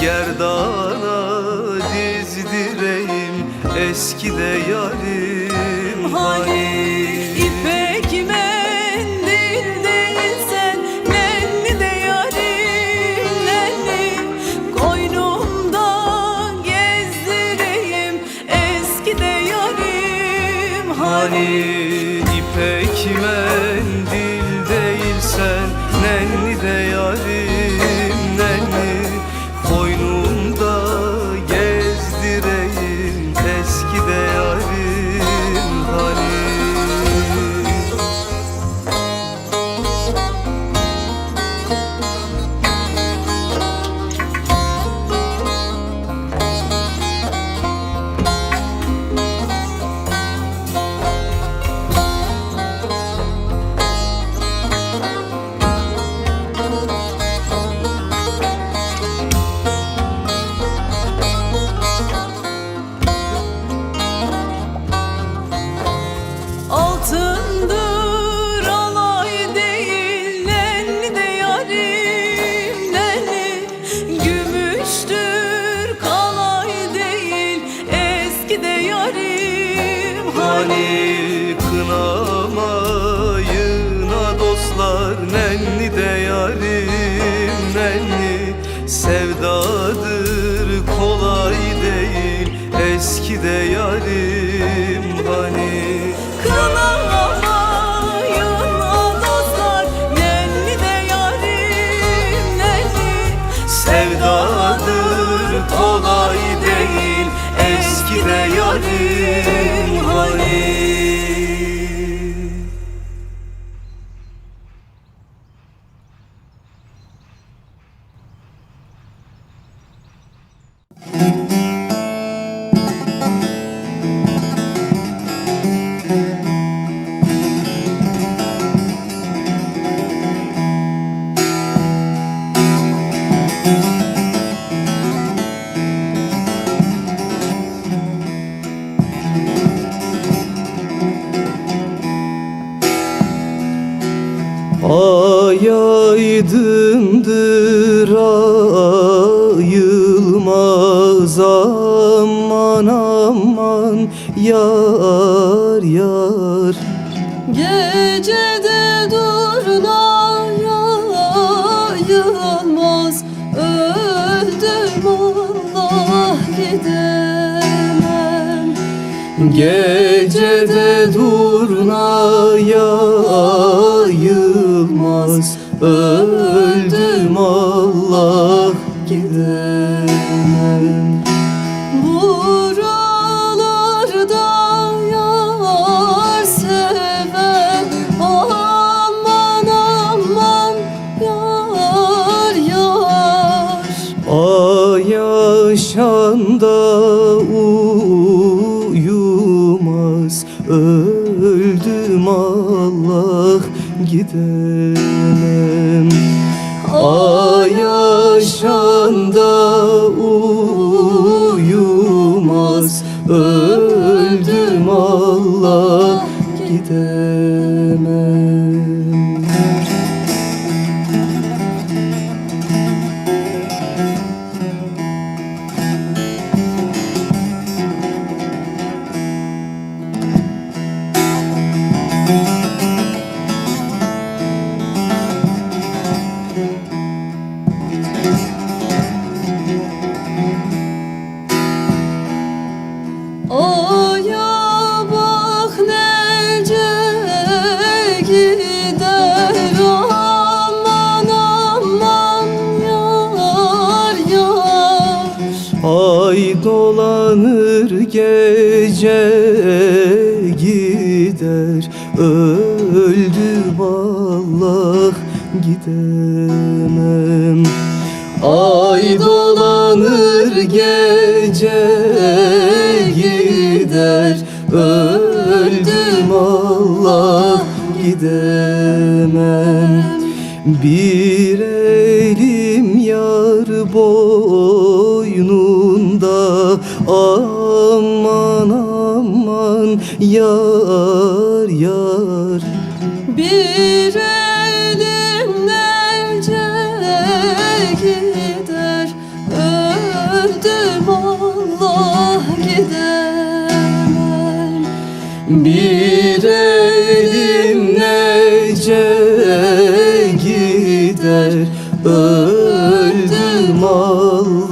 Gerdana dizdireyim eski de yarim Hani ipek mendil değilsen Nenni de yarim nenni Koynumda gezdireyim Eski de yarim hani ipek mendil değilsen Nenni de yarim hani Hani kınamayın ha dostlar Nenni de yarim nenni. Sevdadır kolay değil Eski de yarim aman yar yar. Gecede durna yayılmaz Öldüm Allah gidemem. Gecede durna yayılmaz Öldüm Allah gidemem. Ay yaşanda uyumaz. Öldüm Allah gidemem gece gider Öldüm Allah gidemem. Ay dolanır gece gider Öldüm Allah gidemem. Bir elim yar boynunda Aman aman yar yar. Bir elim nece gider Öldüm Allah gidemem Bir elim nece gider Öldüm Allah